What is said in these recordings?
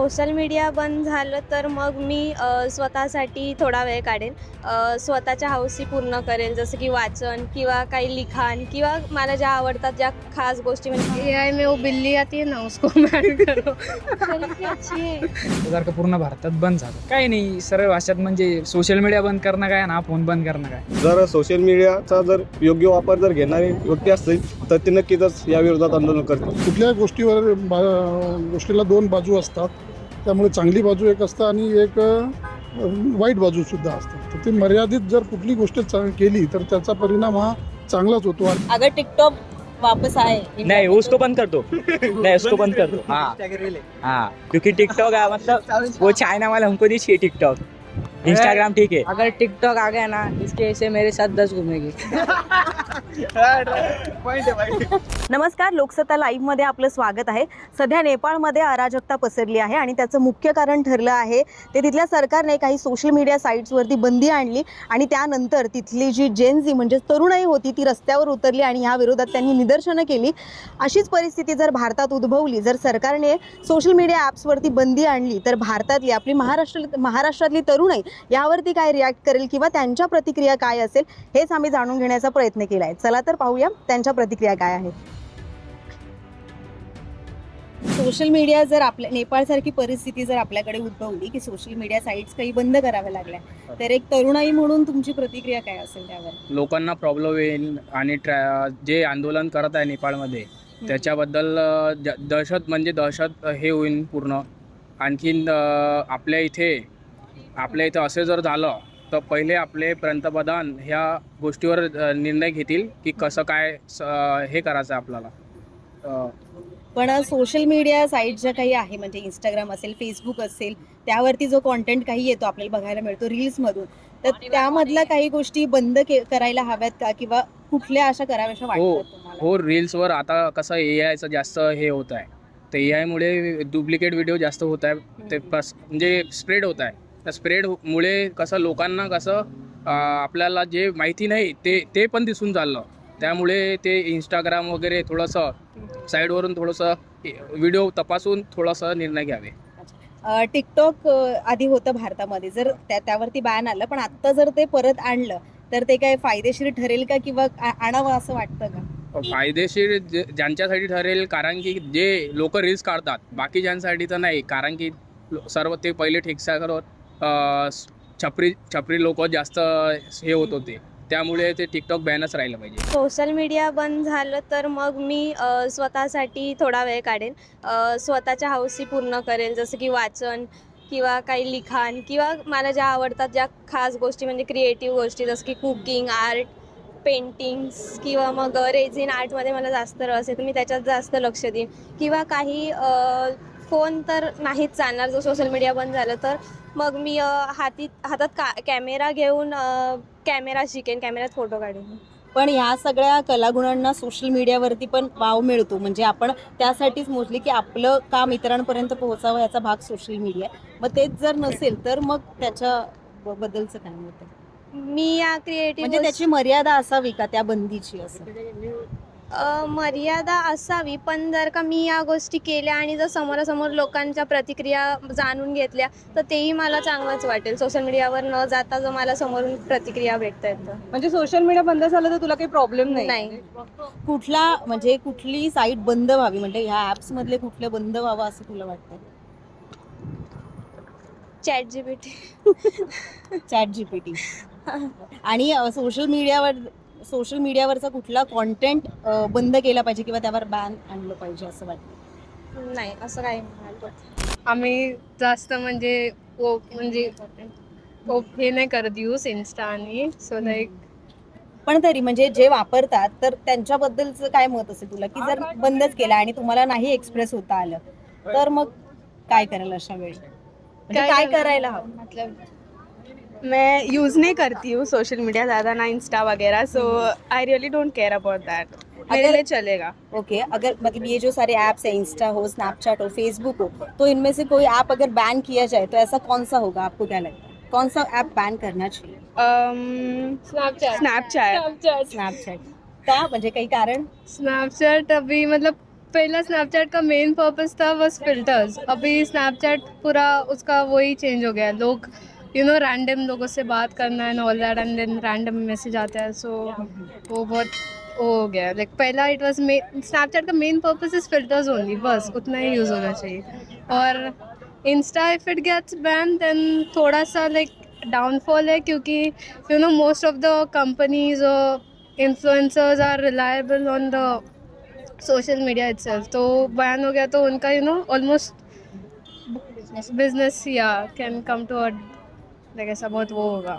Social media बंद झालं तर मग मी स्वतःसाठी थोडा वेळ काढेन. स्वतःच्या हौसी पूर्ण करेल जसं की वाचन किंवा काही लिखाण किंवा मला ज्या आवडतात ज्या खास गोष्टी म्हणजे एआई में बिल्ली आती ना उसको करो. का पूर्ण भारतात बंद झालं. काही नाही सरळ भाषेत म्हणजे सोशल मीडिया बंद करणं काय ना फोन बंद करणं काय? जर सोशल मीडियाचा जर योग्य वापर जर घेणारे व्यक्ती असतील तर ते नक्कीच या विरोधात आंदोलन करतील. कुठल्याही गोष्टीवर बा गोष्टीला दोन बाजू असतात. त्यामुळे चांगली बाजू एक असतं आणि एक वाईट बाजू सुद्धा असते. तर ती मर्यादित जर कुठली गोष्ट केली तर त्याचा परिणाम हा चांगलाच होतो आणि अगर टिकटॉक वापस आए नहीं उसको बंद कर दो. नहीं उसको बंद कर दो. हाँ. हाँ. क्योंकि टिकटॉक है मतलब वो चाइना वाले हमको नहीं चाहिए टिकटॉक. इंस्टाग्राम ठीक है अगर टिकटॉक आ गया ना इसके ऐसे मेरे साथ दस घूमेगी। नमस्कार लोकसत्ता लाईव्हमध्ये आपलं स्वागत आहे. सध्या नेपाळमध्ये अराजकता पसरली आहे आणि त्याचं मुख्य कारण ठरलं आहे ते तिथल्या सरकारने काही सोशल मीडिया साईट्सवरती बंदी आणली आणि त्यानंतर तिथली जी जेनझी म्हणजे तरुणाई होती ती रस्त्यावर उतरली आणि ह्या विरोधात त्यांनी निदर्शनं केली. अशीच परिस्थिती जर भारतात उद्भवली जर सरकारने सोशल मीडिया ॲप्सवरती बंदी आणली तर भारतातली आपली महाराष्ट्र महाराष्ट्रातली तरुणाई यावरती काय रिॲक्ट करेल किंवा त्यांच्या प्रतिक्रिया काय असेल हेच आम्ही जाणून घेण्याचा प्रयत्न केला आहे चला तर पाहूया त्यांच्या प्रतिक्रिया काय आहेत. सोशल मीडिया जर आपल्या नेपाळसारखी परिस्थिती जर आपल्याकडे उद्भवली की सोशल मीडिया साईट्स काही बंद कराव्या लागल्या तर एक तरुणाई म्हणून तुमची प्रतिक्रिया काय असेल त्यावर? लोकांना प्रॉब्लेम येईल आणि जे आंदोलन करत आहे नेपाळमध्ये त्याच्याबद्दल दहशत म्हणजे दहशत हे होईल पूर्ण. आणखीन आपल्या इथे आपल्या इथं असे जर झालं तर पहिले आपले पंतप्रधान ह्या गोष्टीवर निर्णय घेतील की कसं काय हे करायचं आपल्याला. पण सोशल मीडिया साईट ज्या काही आहे म्हणजे इंस्टाग्राम असेल फेसबुक असेल त्यावरती जो कॉन्टेंट काही येतो आपल्याला बघायला मिळतो रील्समधून तर त्यामधल्या काही गोष्टी बंद के करायला हव्यात का? किंवा कुठल्या अशा कराव्याशा वाटतात तुम्हाला? हो रील्सवर आता कसं ए आयचं जास्त हे होत आहे. तर ए आयमुळे डुप्लिकेट व्हिडिओ जास्त होत आहे. ते पस म्हणजे स्प्रेड होत आहे. त्या स्प्रेड मुळे कसं लोकांना कसं आपल्याला जे माहिती नाही ते ते पण दिसून चाललं त्यामुळे ते इंस्टाग्राम वगैरे थोडंसं साईडवरून थोडंसं व्हिडिओ तपासून थोडंसं निर्णय घ्यावे. टिकटॉक आधी होतं भारतामध्ये. जर त्या त्यावरती बॅन आलं पण आत्ता जर ते परत आणलं तर ते काय फायदेशीर ठरेल का किंवा आणावं असं वाटतं का? फायदेशीर ज्यांच्यासाठी ठरेल कारण की जे लोक रील्स काढतात बाकीच्यांसाठी तर नाही कारण की सर्व ते पहिले ठेकसागर छपरी छपरी लोक जास्त हे होत होते. त्यामुळे ते टिकटॉक बॅनच राहिलं पाहिजे. सोशल मीडिया बंद झालं तर मग मी अ, स्वतःसाठी थोडा वेळ काढेन. अ, स्वतःच्या हौसी पूर्ण करेल जसं की वाचन किंवा काही लिखाण किंवा मला ज्या आवडतात ज्या खास गोष्टी म्हणजे क्रिएटिव्ह गोष्टी जसं की कुकिंग आर्ट पेंटिंग्स किंवा मग रेझिन आर्टमध्ये मला जास्त रस आहे तर मी त्याच्यात जास्त लक्ष देईन. किंवा काही फोन तर नाहीच चालणार. जर सोशल मीडिया बंद झालं तर मग मी हाती हातात का कॅमेरा घेऊन कॅमेरा शिकेन कॅमेऱ्यात फोटो काढेन. पण ह्या सगळ्या कलागुणांना सोशल मीडियावरती पण वाव मिळतो. म्हणजे आपण त्यासाठीच मोजले की आपलं काम इतरांपर्यंत पोहोचावं याचा भाग सोशल मीडिया मग तेच जर नसेल तर मग त्याच्या बद्दलचं काय आहे? मी या क्रिएटिव्ह म्हणजे त्याची मर्यादा असावी का त्या बंदीची असं? मर्यादा असावी पण जर का मी या गोष्टी केल्या आणि जर समोरासमोर लोकांच्या प्रतिक्रिया जाणून घेतल्या तर तेही मला चांगलंच वाटेल. सोशल मीडियावर न जाता जर मला समोरून प्रतिक्रिया भेटता येतं म्हणजे सोशल मीडिया बंद झालं तर तुला काही प्रॉब्लेम नाही? कुठला म्हणजे कुठली साईट बंद व्हावी? म्हणजे ह्या ऍप्स मधले कुठले बंद व्हावं असं तुला वाटतं chat G P T chat GPT आणि सोशल मीडियावर सोशल मीडियावरचा कुठला कॉन्टेंट बंद केला पाहिजे किंवा त्यावर बॅन आणलं पाहिजे असं वाटतं? नाही असं वाटत. आम्ही जास्त म्हणजे म्हणजे वो हे नाही करत यूज इन्स्टा आणि सो लाईक पण तरी म्हणजे जे वापरतात तर त्यांच्याबद्दलचं काय मत असेल तुला? की जर बंदच केला आणि तुम्हाला नाही एक्सप्रेस होता आलं तर मग काय करायला अशा वेळी? म्हणजे काय करायला हवं? मतलब मैं यूज़ नहीं करती हूँ सोशल मीडिया ज़्यादा ना इंस्टा वगैरह so I really don't care about that मेरे लिए चलेगा। ओके okay, अगर मतलब ये जो सारे ऐप्स है इंस्टा हो स्नैपचैट हो फेसबुक हो तो इनमें से कोई ऐप अगर बैन किया जाए तो ऐसा कौन सा होगा? आपको क्या लगता है? कौन सा ऐप बैन करना चाहिए? स्नैपचैट स्नैपचैट स्नॅपचॅट का म्हणजे काही कारण। स्नैपचैट अभी मतलब पहला स्नैपचैट का मेन पर्पस था बस फिल्टर्स अभी स्नैपचैट पूरा उसका वही चेंज हो गया। लोग यू नो रैंडम लोगों से बात करना and all that and then random message आता है सो वो बहुत वो हो गया. लाइक पहला इट वाज स्नैपचैट का main purpose is filters only बस, उतना ही यूज़ होना चाहिए. और Insta if it gets ban then थोड़ा सा लाइक डाउनफॉल है, क्योंकि you know most of the companies और influencers are reliable on the social media itself तो बैन हो गया तो उनका यू नो ऑलमोस्ट बिज़नेस या कैन कम टू लाइक बहुत वो होगा.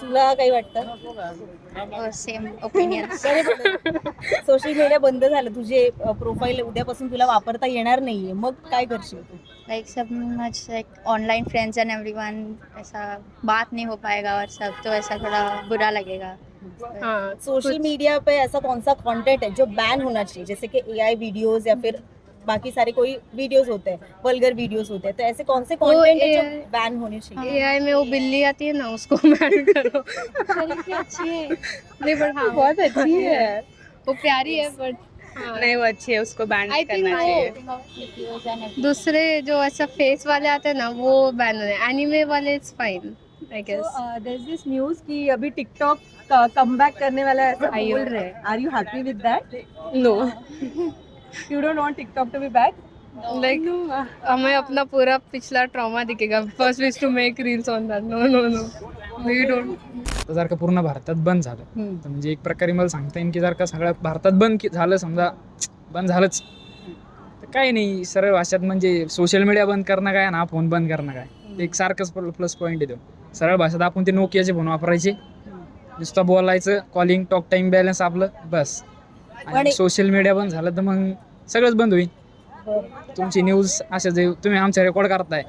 तुला काही वाटतं? सेम ओपिनियन सोशल मीडिया बंद झालं. तुझे प्रोफाईल उद्यापासून तुला वापरता येणार नाहीये. मग काय करशील तू? Like sub much like online friends and everyone ऐसा बात नहीं हो पाएगा और सब तो ऐसा थोड़ा बुरा लगेगा. हाँ सोशल मीडिया पे ऐसा कौन सा कंटेंट है जो बैन होना चाहिए? जैसे कि एआई वीडियोस या फिर बाकी सारे कोई वीडियोस होते हैं वल्गर वीडियोस होते हैं। तो ऐसे कौन से कंटेंट है जो बैन होने चाहिए? एआई में वो बिल्ली आती है ना उसको बैन करो। अच्छी है। नहीं बट हाँ। बहुत अच्छी है। वो प्यारी है बट हाँ। नहीं वो अच्छी है उसको बैन करना चाहिए। दूसरे जो ऐसा फेस वाले आते हैं ना वो बैन होने। एनिमे वाले it's fine I guess there is this news कि अभी टिकटॉक कम बैक करने वाला है ऐसा बोल रहे हैं। Are you happy with that no you don't want TikTok to be back like हमें अपना पूरा पिछला ट्रॉमा दिखेगा। First was to make reels on that no no no we don't जर का पूर्ण भारतात बंद झालं तर म्हणजे एक प्रकारे मला सांगता येईल की जर का सगळ्या भारतात बंद की- झालं समजा बंद झालंच. तर काही नाही सरळ भाषेत म्हणजे सोशल मीडिया बंद करणं काय ना फोन बंद करणं काय? एक सारखंच प्लस पॉईंट येतो. सरळ भाषेत आपण ते नोकियाचे फोन वापरायचे. नुसतं बोलायचं कॉलिंग टॉक टाईम बॅलन्स आपलं बस. आणि सोशल मीडिया बंद झालं तर मग सगळंच बंद होईल. तुमची न्यूज अशा जे तुम्ही आमच्या रेकॉर्ड करताय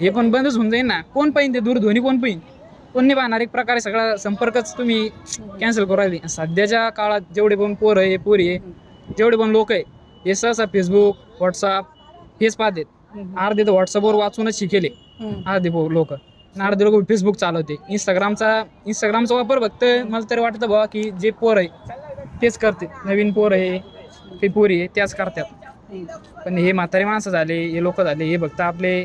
हे पण बंदच होऊन जाईल ना. कोण पाहिजे ते दूरध्वनी कोण पाहिजे? कोण नाही पाहणार एक प्रकारे सगळा संपर्कच तुम्ही कॅन्सल करू राहिले. सध्याच्या काळात जेवढे पण पोरं आहे पोरी आहे जेवढे पण लोक आहे हे सहसा फेसबुक व्हॉट्सअप हेच पाहतात. अर्धे तर व्हॉट्सअपवर वाचूनच शिकेले. अर्धे लोक. अर्धे लोक फेसबुक चालवते. इंस्टाग्रामचा इंस्टाग्रामचा वापर फक्त मला तरी वाटतं बाबा की जे पोर आहे तेच करते. नवीन पोर आहे ते पोरी आहे त्याच करतात. पण हे म्हातारे माणसं झाले हे लोक झाले हे फक्त आपले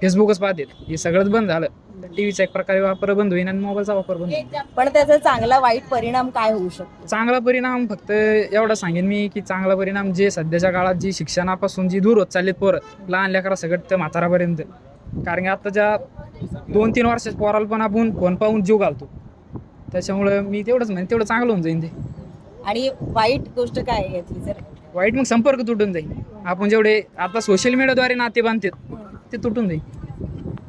फेसबुकच पाहतात. हे सगळंच बंद झालं. टी व्हीचा एक प्रकारे वापर बंद होईल आणि मोबाईलचा वापर बंद होईल पण त्याचा चांगला वाईट परिणाम काय होऊ शकतो? चांगला परिणाम फक्त एवढा सांगेन मी की चांगला परिणाम जे सध्याच्या काळात जी शिक्षणापासून जी दूर होत चाललीत पोरं लहान लेकरा सगळं तर म्हातारापर्यंत. कारण की आताच्या दोन तीन वर्षाच्या पोराला पण आपण फोन पाहून जीव घालतो. त्याच्यामुळं मी तेवढंच म्हणजे तेवढं चांगलं होऊन जाईन ते. आणि वाईट गोष्ट काय आहे यातली जर? वाईट मग संपर्क तुटून जाईल. आपण जेवढे आता सोशल मीडियाद्वारे नाते बांधतात ते तुटून जाईल.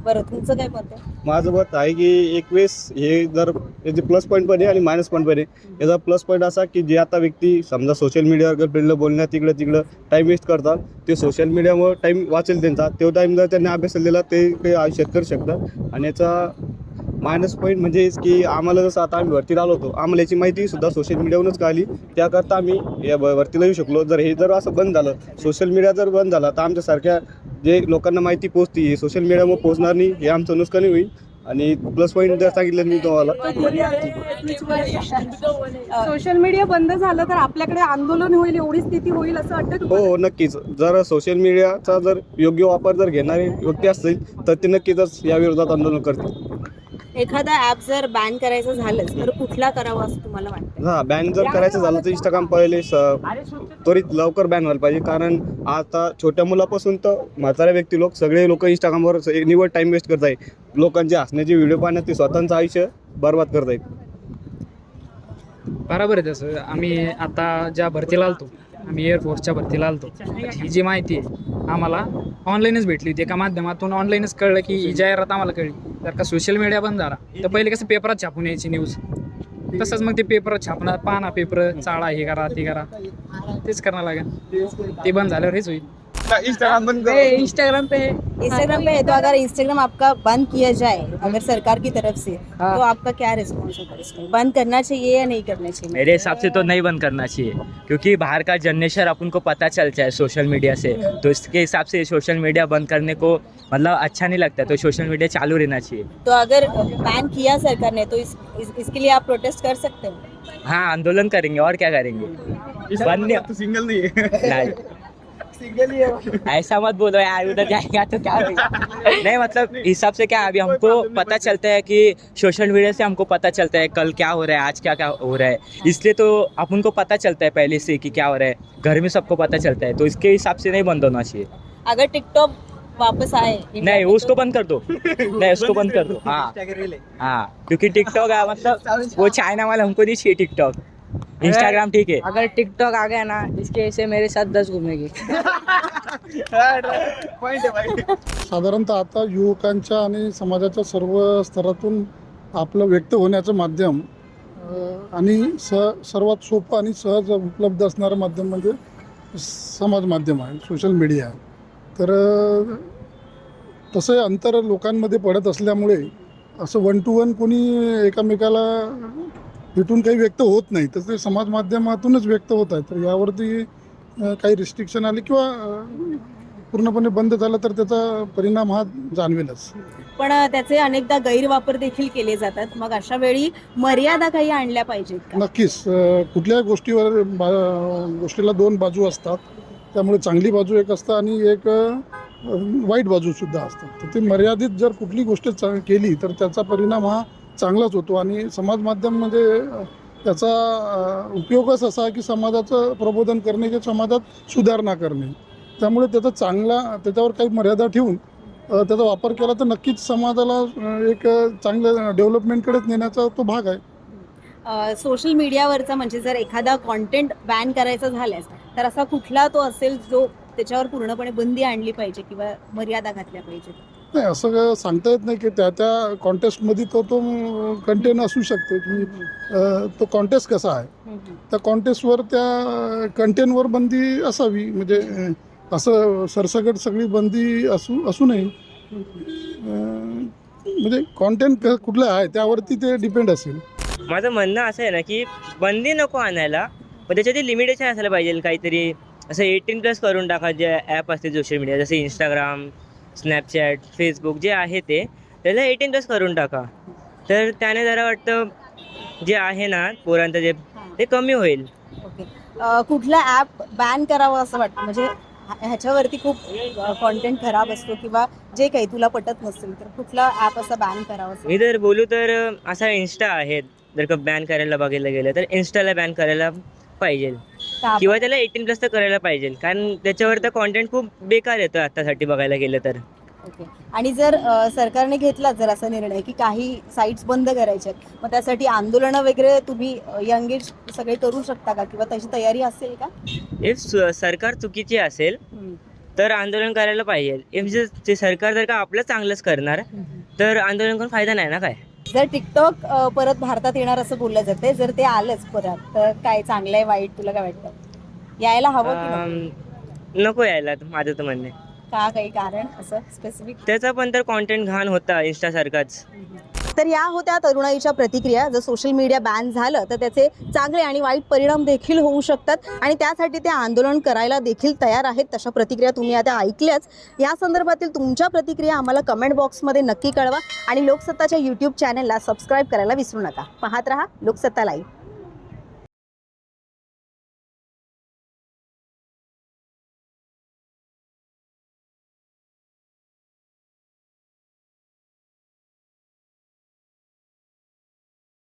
बरं तुमचं काय मत आहे? माझं मत आहे की एक वेळेस हे जर याचे प्लस पॉईंट पण आहे आणि मायनस पॉईंट पण आहे याचा प्लस पॉईंट असा की जे आता व्यक्ती समजा सोशल मीडियावर गर्लफ्रेंडला बोलण्यात तिकडं तिकडं टाईम वेस्ट करतात ते सोशल मीडियामुळे टाईम वाचेल त्यांचा. तो टाईम जर त्यांनी अभ्यासाला दिला ते काही आयुष्यात करू शकतात. आणि याचा मायनस पॉईंट म्हणजे हेच की आम्हाला जसं आता आम्ही भरतीला आलो होतो आम्हाला याची माहिती सुद्धा सोशल मीडियावरूनच कळाली. त्याकरता आम्ही या भरतीला येऊ शकलो. जर हे जर असं बंद झालं सोशल मीडिया जर बंद झाला तर आमच्यासारख्या जे लोकांना माहिती पोहोचती हे सोशल मीडियामुळे पोहोचणार नाही हे आमचं नुकसानी होईल. आणि प्लस पॉईंट जर सांगितलं मी तुम्हाला. सोशल मीडिया बंद झालं तर आपल्याकडे आंदोलन होईल एवढी स्थिती होईल असं वाटतं हो हो नक्कीच. जर सोशल मीडियाचा जर योग्य वापर जर घेणारी व्यक्ती असतील तर ते नक्कीच या विरोधात आंदोलन करतील. एखादा ऍप जर बॅन करायचं झालंच तर कुठला करावा असं तुम्हाला वाटतं हा बॅन जर करायचं झालं तर इंस्टाग्राम पहिले स- त्वरित लवकर बॅन व्हायला पाहिजे. कारण आता छोट्या मुलापासून तर म्हाताऱ्या व्यक्ती लोक सगळे लोक इंस्टाग्रामवर स- निवड टाइम वेस्ट करत आहे लोकांचे हसण्याचे व्हिडिओ पाहण्यात ते स्वतःचं आयुष्य बर्बाद करत आहेत बरोबर आहे तसं. आम्ही आता ज्या भरतीला आलतो आम्ही एअरफोर्सच्या भरतीला आलतो. ही जी माहिती आहे आम्हाला ऑनलाईनच भेटली होती. एका माध्यमातून ऑनलाईनच कळलं की ही जाहिरात आम्हाला कळली. जर का सोशल मीडिया बंद झाला? तर पहिले कसं पेपरात छापून यायची न्यूज तसंच मग ते पेपर छापणार. पाना पेपर चाळा हे करा ते करा. तेच करावं लागेल. ते बंद झाल्यावर हेच होईल. इंस्टाग्राम बंद करो। इंस्टाग्राम पे इंस्टाग्राम पे है तो अगर इंस्टाग्राम आपका बंद किया जाए अगर सरकार की तरफ़ से तो आपका क्या रिस्पॉन्स होगा इसमें? बंद करना चाहिए या नहीं करना चाहिए? मेरे हिसाब से तो नहीं बंद करना चाहिए क्योंकि बाहर का जनरेशन अपन को पता चलता है सोशल मीडिया से। तो इसके हिसाब से सोशल मीडिया बंद करने को मतलब अच्छा नहीं लगता तो सोशल मीडिया चालू रहना चाहिए। तो अगर बैन किया सरकार ने तो इस, इस इसके लिए आप प्रोटेस्ट कर सकते हो? हाँ आंदोलन करेंगे और क्या करेंगे? बनने सिंगल नहीं नहीं। ऐसा मत बोलो यार उधर जाएगा तो क्या होगा? नहीं मतलब हिसाब से क्या अभी हमको पता चलता है कि सोशल मीडिया से हमको पता चलता है कल क्या हो रहा है आज क्या क्या हो रहा है। इसलिए तो अपन को पता चलता है पहले से कि क्या हो रहा है। घर में सबको पता चलता है तो इसके हिसाब से नहीं बंद होना चाहिए। अगर टिकटॉक वापस आए नहीं उसको तो- बंद कर दो। नहीं उसको बंद कर दो। हाँ। हाँ क्योंकि टिकटॉक है मतलब वो चाइना वाला हमको नहीं चाहिए टिकटॉक इंस्टाग्राम ठीक है अगर टिकटॉक आ गया ना इसके ऐसे मेरे साथ दस घूमेगी। साधारणतः आता युवकांच्या आणि समाजाच्या सर्व स्तरातून आपलं व्यक्त होण्याचं माध्यम अ, आणि स सर्वात सोपं आणि सहज उपलब्ध असणारं माध्यम म्हणजे समाज माध्यम आहे सोशल मीडिया आहे तर अ, तसं अंतर लोकांमध्ये पडत असल्यामुळे असं वन टू वन कोणी एकामेकाला भेटून काही व्यक्त होत नाही तर ते समाज माध्यमातूनच व्यक्त होत आहे. तर यावरती काही रिस्ट्रिक्शन आले किंवा पूर्णपणे बंद झालं तर त्याचा परिणाम हा जाणवेलच. पण त्याचे अनेकदा गैरवापर देखील केले जातात. मग अशा वेळी मर्यादा काही आणल्या पाहिजेत नक्कीच. कुठल्याही गोष्टीवर गोष्टीला दोन बाजू असतात. त्यामुळे चांगली बाजू एक असतं आणि एक वाईट बाजूसुद्धा असतात. तर ती मर्यादित जर कुठली गोष्ट केली तर त्याचा परिणाम हा चांगलाच होतो. आणि समाज माध्यम म्हणजे त्याचा उपयोगच असा आहे की समाजाचं प्रबोधन करणे किंवा समाजात सुधारणा करणे. त्यामुळे त्याचा चांगला त्याच्यावर काही मर्यादा ठेवून त्याचा वापर केला तर नक्कीच समाजाला एक चांगल्या डेव्हलपमेंटकडेच नेण्याचा तो भाग आहे. सोशल मीडियावरचा म्हणजे जर एखादा कॉन्टेंट बॅन करायचा झाल्यास तर असा कुठला तो असेल जो त्याच्यावर पूर्णपणे बंदी आणली पाहिजे किंवा मर्यादा घातल्या पाहिजे नाही असं काय सांगता येत नाही की त्या त्या कॉन्टेस्टमध्ये तो तो कंटेंट असू शकतो. की तो कॉन्टेस्ट कसा आहे? त्या कॉन्टेस्टवर त्या कंटेंटवर बंदी असावी. म्हणजे असं सरसकट सगळी बंदी असू असू नये. म्हणजे कॉन्टेंट कुठलं आहे त्यावरती ते डिपेंड असेल. माझं म्हणणं असं आहे ना की बंदी नको आणायला पण त्याच्यात लिमिटेशन असायला पाहिजे. काहीतरी असं एटीन प्लस करून टाका जे ॲप असते सोशल मीडिया जसे इंस्टाग्राम स्नॅपचॅट फेसबुक जे आहे ते त्याला एटीन प्लस करून टाका. तर त्याने जरा वाटतं जे आहे ना पोरांचं जे ते कमी होईल. ओके. अ, कुठला ॲप बॅन करावं असं वाटतं? म्हणजे ह्या- ह्याच्यावरती खूप कॉन्टेंट खराब असतो किंवा जे काही तुला पटत नसेल तर कुठला ॲप असा बॅन करावं असं मी जर बोलू तर असा इन्स्टा आहे. जर का बॅन करायला बघायला गेलं तर इन्स्टाला बॅन करायला पाहिजे किंवा त्याला एटीन प्लस तर करायला पाहिजे. कारण त्याच्यावर तर कॉन्टेंट खूप बेकार येतं आत्तासाठी बघायला गेलं तर. ओके. आणि जर अ, सरकारने घेतला जर असा निर्णय की काही साईट्स बंद करायच्या आहेत, मग त्यासाठी आंदोलनं वगैरे तुम्ही यंग एज सगळे करू शकता का? किंवा तशी तयारी असेल का? इफ सरकार चुकीची असेल. तर आंदोलन करायला पाहिजे. इफ जे ते सरकार जर का आपलं चांगलंच करणार तर आंदोलन करून फायदा नाही ना काय? जर टिकटॉक परत भारतात येणार असं बोललं जाते जर ते आलंच परत तर काय चांगलं आहे वाईट तुला काय वाटतं? यायला हवं की नको? अं, नको यायला माझं तर म्हणणे का काही कारण असं स्पेसिफिक त्याचा पण तर कॉन्टेंट घाण होता इंस्टासारखाच तर या होत्या तरुणाईच्या प्रतिक्रिया. जर सोशल मीडिया बॅन झालं तर त्याचे चांगले आणि वाईट परिणाम देखील होऊ शकतात आणि त्यासाठी ते आंदोलन करायला देखील तयार आहेत तशा प्रतिक्रिया तुम्ही आता ऐकल्याच. या संदर्भातील तुमच्या प्रतिक्रिया आम्हाला कमेंट बॉक्समध्ये नक्की कळवा आणि लोकसत्ताच्या यूट्यूब चॅनलला सबस्क्राईब करायला विसरू नका. पाहत रहा लोकसत्ता लाईव्ह